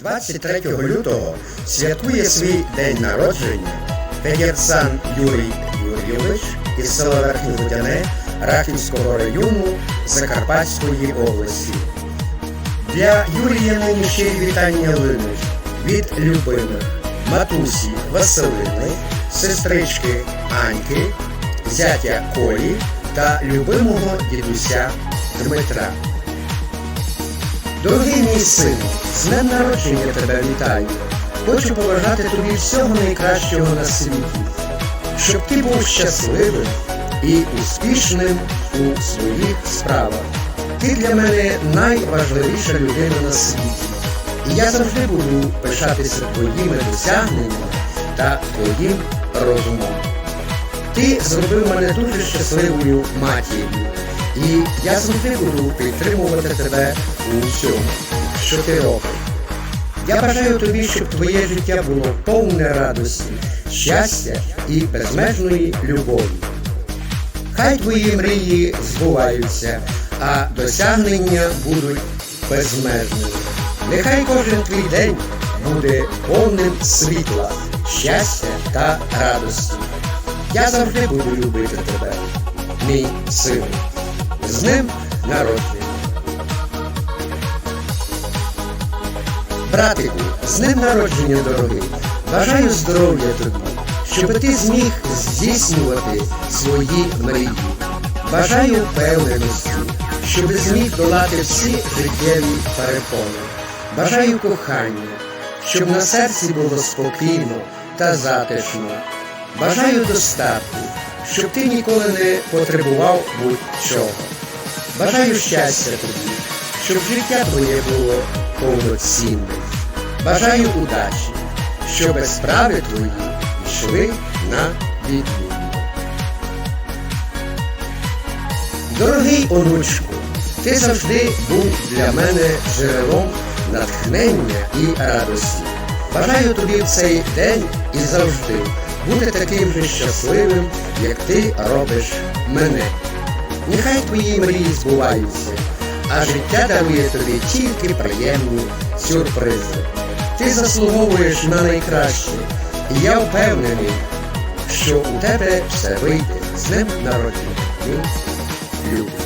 23 лютого святкує свій день народження Федірсан Юрій Юрійович із села Верхнє Рахівського району Закарпатської області. Для Юрія нині щирі вітання линуть від любимих матусі Василини, сестрички Аньки, зятя Колі та любимого дідуся Дмитра. Дорогий мій сину, з днем народження тебе вітаю. Хочу побажати тобі всього найкращого на світі, щоб ти був щасливим і успішним у своїх справах. Ти для мене найважливіша людина на світі. І я завжди буду пишатися твоїми досягненнями та твоїм розумом. Ти зробив мене дуже щасливою матір'ю, і я завжди буду підтримувати тебе у всьому, що ти робиш. Я бажаю тобі, щоб твоє життя було повне радості, щастя і безмежної любові. Хай твої мрії збуваються, а досягнення будуть безмежними. Нехай кожен твій день буде повним світла, щастя та радості. Я завжди буду любити тебе, мій син. З ним народження. Братику, з ним народження, дорогий. Бажаю здоров'я тобі, щоб ти зміг здійснювати свої мрії. Бажаю впевненості, щоб зміг долати всі життєві перепони. Бажаю кохання, щоб на серці було спокійно та затишно. Бажаю достатку, щоб ти ніколи не потребував будь-чого. Бажаю щастя тобі, щоб життя твоє було повноцінним. Бажаю удачі, щоб справи твої йшли на відміну. Дорогий онучку, ти завжди був для мене джерелом натхнення і радості. Бажаю тобі в цей день і завжди бути таким же щасливим, як ти робиш мене. Нехай твої мрії збуваються, а життя дарує тобі тільки приємні сюрпризи. Ти заслуговуєш на найкраще, і я впевнений, що у тебе все вийде з ним народження. Мій Любий.